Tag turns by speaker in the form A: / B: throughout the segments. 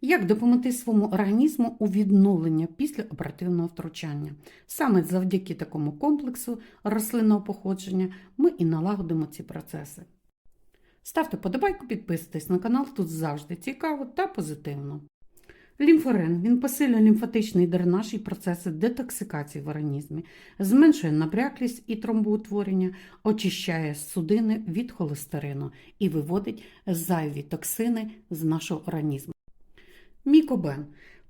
A: Як допомогти своєму організму у відновленні після оперативного втручання? Саме завдяки такому комплексу рослинного походження ми і налагодимо ці процеси. Ставте подобайку, підписуйтесь на канал, тут завжди цікаво та позитивно. Лімфорен він посилює лімфатичний дренаж і процеси детоксикації в організмі, зменшує набряклість і тромбоутворення, очищає судини від холестерину і виводить зайві токсини з нашого організму. Мікобен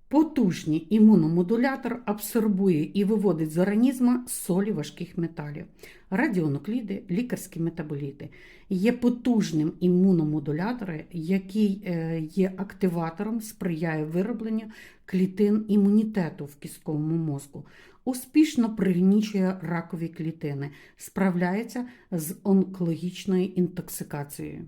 A: потужний імуномодулятор абсорбує і виводить з організму солі важких металів, радіонукліди, лікарські метаболіти. Є потужним імуномодулятором, який е, є активатором, сприяє виробленню клітин імунітету в кістковому мозку. Успішно пригнічує ракові клітини, справляється з онкологічною інтоксикацією.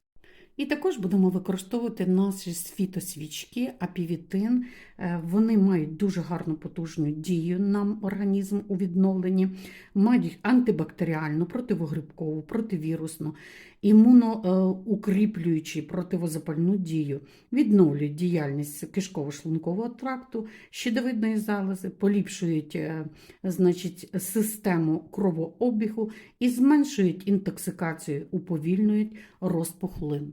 A: І також будемо використовувати наші фітосвічки, апівітин. Е, Вони мають дуже гарну потужну дію на організм у відновленні, мають антибактеріальну, противогрибкову, противірусну, імуноукріплюючу противозапальну дію, відновлюють діяльність кишково-шлункового тракту, щитовидної залози, поліпшують е, значить, систему кровообігу і зменшують інтоксикацію, уповільнюють рост пухлин.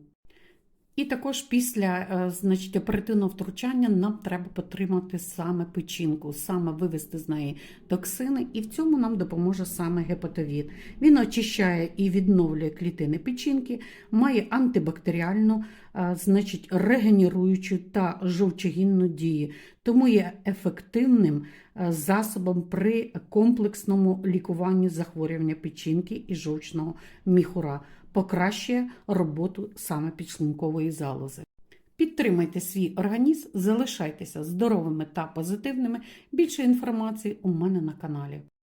A: І також після е, значить, оперативного втручання нам треба підтримати саме печінку, саме вивести з неї токсини, і в цьому нам допоможе саме гепатовід. Він очищає і відновлює клітини печінки, має антибактеріальну, е, значить, регенеруючу та жовчогінну дію, тому є ефективним е, засобом при комплексному лікуванні захворювання печінки і жовчного міхура покращує роботу саме підшлункової залози. Підтримайте свій організм, залишайтеся здоровими та позитивними. Більше інформації у мене на каналі.